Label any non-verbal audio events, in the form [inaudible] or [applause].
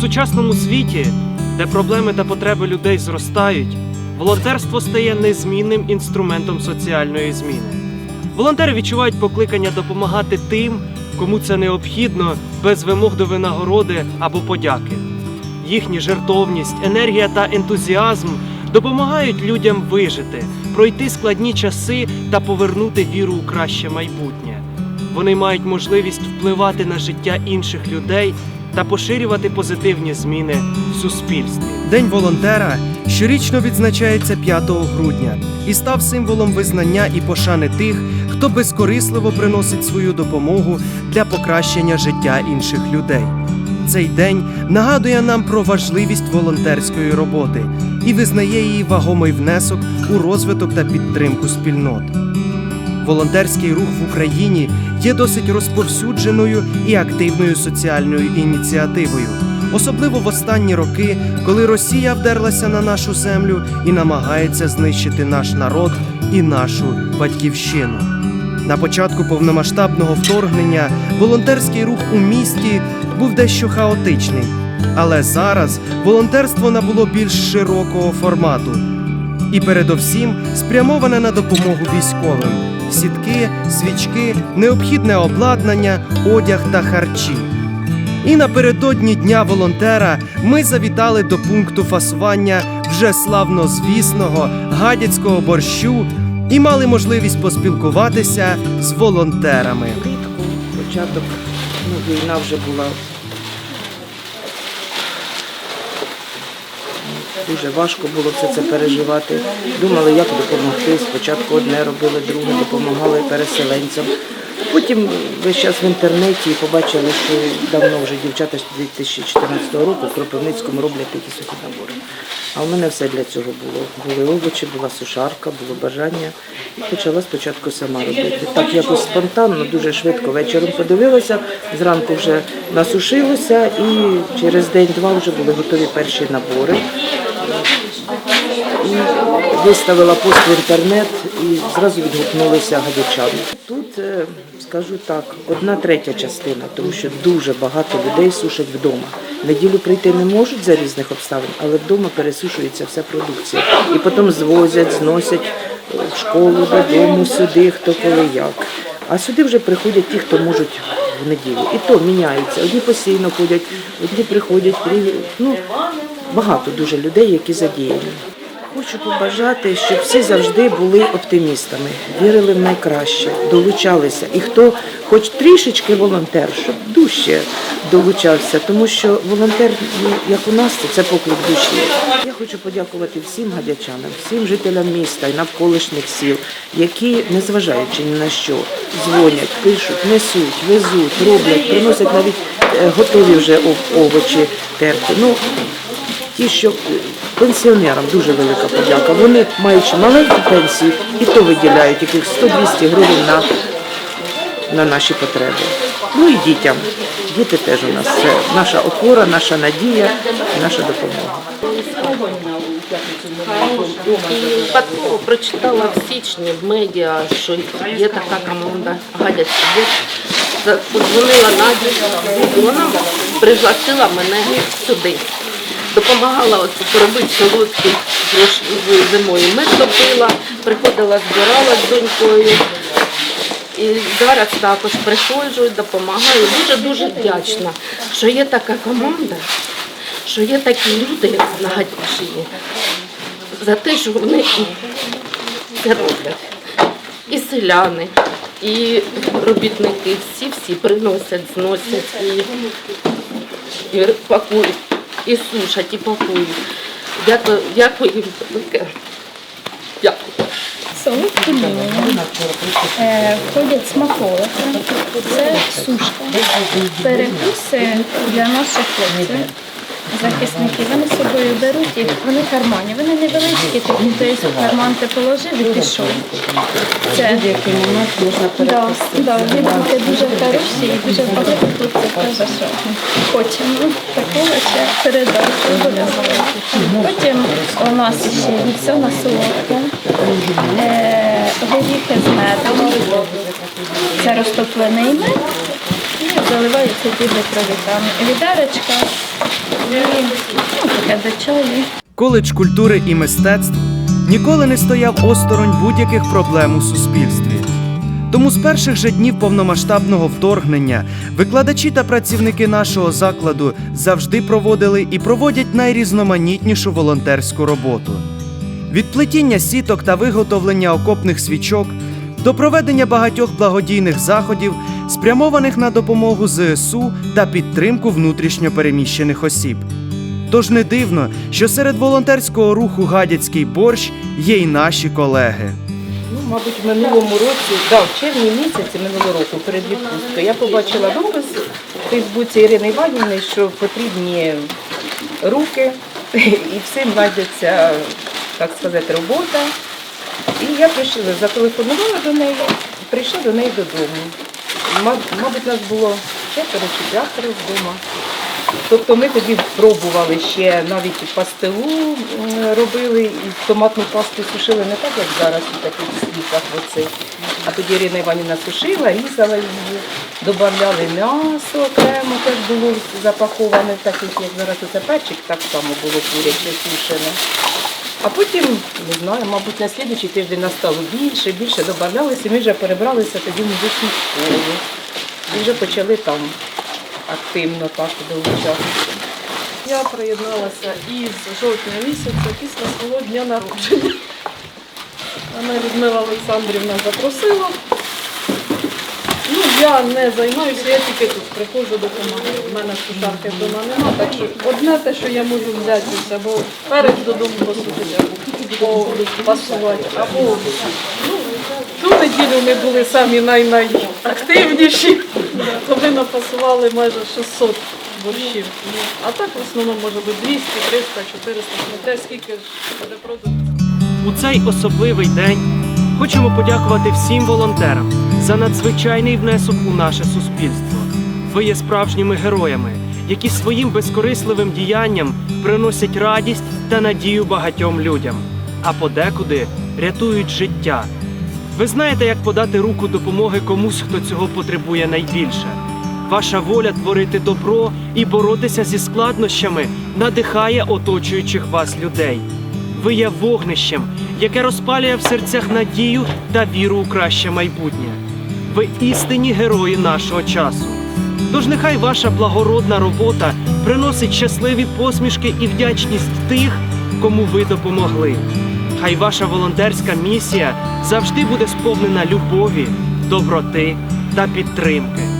сучасному світі, де проблеми та потреби людей зростають, волонтерство стає незмінним інструментом соціальної зміни. Волонтери відчувають покликання допомагати тим, кому це необхідно, без вимог до винагороди або подяки. Їхні жертовність, енергія та ентузіазм допомагають людям вижити, пройти складні часи та повернути віру у краще майбутнє. Вони мають можливість впливати на життя інших людей та поширювати позитивні зміни в суспільстві. День волонтера щорічно відзначається 5 грудня і став символом визнання і пошани тих, хто безкорисливо приносить свою допомогу для покращення життя інших людей. Цей день нагадує нам про важливість волонтерської роботи і визнає її вагомий внесок у розвиток та підтримку спільнот. Волонтерський рух в Україні є досить розповсюдженою і активною соціальною ініціативою, особливо в останні роки, коли Росія вдерлася на нашу землю і намагається знищити наш народ і нашу батьківщину. На початку повномасштабного вторгнення волонтерський рух у місті був дещо хаотичний, але зараз волонтерство набуло більш широкого формату і передовсім спрямоване на допомогу військовим: сітки, свічки, необхідне обладнання, одяг та харчі. І напередодні Дня волонтера ми завітали до пункту фасування вже славнозвісного гадяцького борщу і мали можливість поспілкуватися з волонтерами. Початок, ну, війна вже була. Дуже важко було все це переживати. Думали, як допомогти. Спочатку одне робили, друге допомагали переселенцям. Потім весь час в інтернеті побачили, що давно вже дівчата з 2014 року в Кропивницькому роблять такі сухі набори. А в мене все для цього було. Були овочі, була сушарка, було бажання. І почала спочатку сама робити. Так якось спонтанно, дуже швидко вечором подивилася, зранку вже насушилося і через день-два вже були готові перші набори. Виставила пост в інтернет і зразу відгукнулися гадячани. Тут, е, скажу так, одна третя частина, тому що дуже багато людей сушать вдома. Неділю прийти не можуть за різних обставин, але вдома пересушується вся продукція. І потім звозять, зносять е, в школу, додому, сюди, хто коли як. А сюди вже приходять ті, хто можуть в неділю. І то міняється. Одні постійно ходять, одні приходять, при- ну, багато дуже людей, які задіяні. Хочу побажати, щоб всі завжди були оптимістами, вірили в найкраще, долучалися. І хто хоч трішечки волонтер, щоб дужче долучався, тому що волонтер, ну, як у нас, це, поклик душі. Я хочу подякувати всім гадячанам, всім жителям міста і навколишніх сіл, які, незважаючи ні на що, дзвонять, пишуть, несуть, везуть, роблять, приносять навіть е, готові вже овочі терти. Ну, ті, що пенсіонерам дуже велика подяка. Вони, маючи маленьку пенсію, і то виділяють яких 100-200 гривень на, на наші потреби. Ну і дітям. Діти теж у нас це наша опора, наша надія, наша допомога. І прочитала в січні в медіа, що є така команда Гадяцький борщ. Подзвонила Наді, вона пригласила мене сюди. Допомагала от поробити трошки зимою. Мед топила, приходила, збирала з донькою. І зараз також приходжу, допомагаю. Дуже-дуже вдячна, що є така команда, що є такі люди на Гадячині за те, що вони це роблять. І селяни, і робітники, всі-всі приносять, зносять і, і пакують, і сушать, і пакують. Дякую, дякую їм велике. Дякую. Лінії е, входять смаколики, це сушка, перекуси для наших хлопців, захисників. Вони з собою беруть їх, вони кармані, вони невеличкі, такі, тобто в карман ти положив і пішов. Це Який момент можна да, да, вони дуже хороші і дуже багато хлопців каже, що хочемо такого ще передачу обов'язково. Потім у нас ще вівсяна солодка, е, горіхи з медом, це розтоплений мед і заливається ті провітами. Відерочка Коледж культури і мистецтв ніколи не стояв осторонь будь-яких проблем у суспільстві. Тому з перших же днів повномасштабного вторгнення викладачі та працівники нашого закладу завжди проводили і проводять найрізноманітнішу волонтерську роботу. Від плетіння сіток та виготовлення окопних свічок до проведення багатьох благодійних заходів, спрямованих на допомогу ЗСУ та підтримку внутрішньо переміщених осіб. Тож не дивно, що серед волонтерського руху Гадяцький борщ є й наші колеги. Ну, мабуть, в минулому році, да, в червні місяці минулого року, перед відпусткою, я побачила допис в Фейсбуці Ірини Іванівни, що потрібні руки [laughs] і всім знайдеться, так сказати, робота. І я прийшла, зателефонувала до неї, прийшла до неї додому. Ма- Мабуть, нас було четверо чи п'ятеро вдома. Тобто ми тоді пробували ще навіть пастилу робили, і томатну пасту сушили не так, як зараз у таких сліпах оцих. А тоді Ірина Іванівна сушила, різала її, додавали м'ясо окремо, теж було запаковане, так як зараз оце перчик, так само було куряче сушене. А потім, не знаю, мабуть, на слідчий тиждень настало більше, більше додавалися, ми вже перебралися тоді в музичну школу. І вже почали там активно так долучатися. Я приєдналася із жовтня місяця після свого дня народження. Мене Людмила Олександрівна запросила. Ну, я не займаюся, я тільки тут приходжу допомагаю. У мене сушарки вдома немає. Так що одне те, що я можу взятися, або перед додому посудити, або пасувати, або ну, ту неділю ми були самі най-найактивніші, то ми напасували майже 600 борщів. А так в основному може бути 200, 300, 400, смотря скільки буде продуктів. У цей особливий день хочемо подякувати всім волонтерам за надзвичайний внесок у наше суспільство. Ви є справжніми героями, які своїм безкорисливим діянням приносять радість та надію багатьом людям, а подекуди рятують життя. Ви знаєте, як подати руку допомоги комусь, хто цього потребує найбільше. Ваша воля творити добро і боротися зі складнощами надихає оточуючих вас людей. Ви є вогнищем, яке розпалює в серцях надію та віру у краще майбутнє. Ви істинні герої нашого часу. Тож нехай ваша благородна робота приносить щасливі посмішки і вдячність тих, кому ви допомогли. Хай ваша волонтерська місія завжди буде сповнена любові, доброти та підтримки.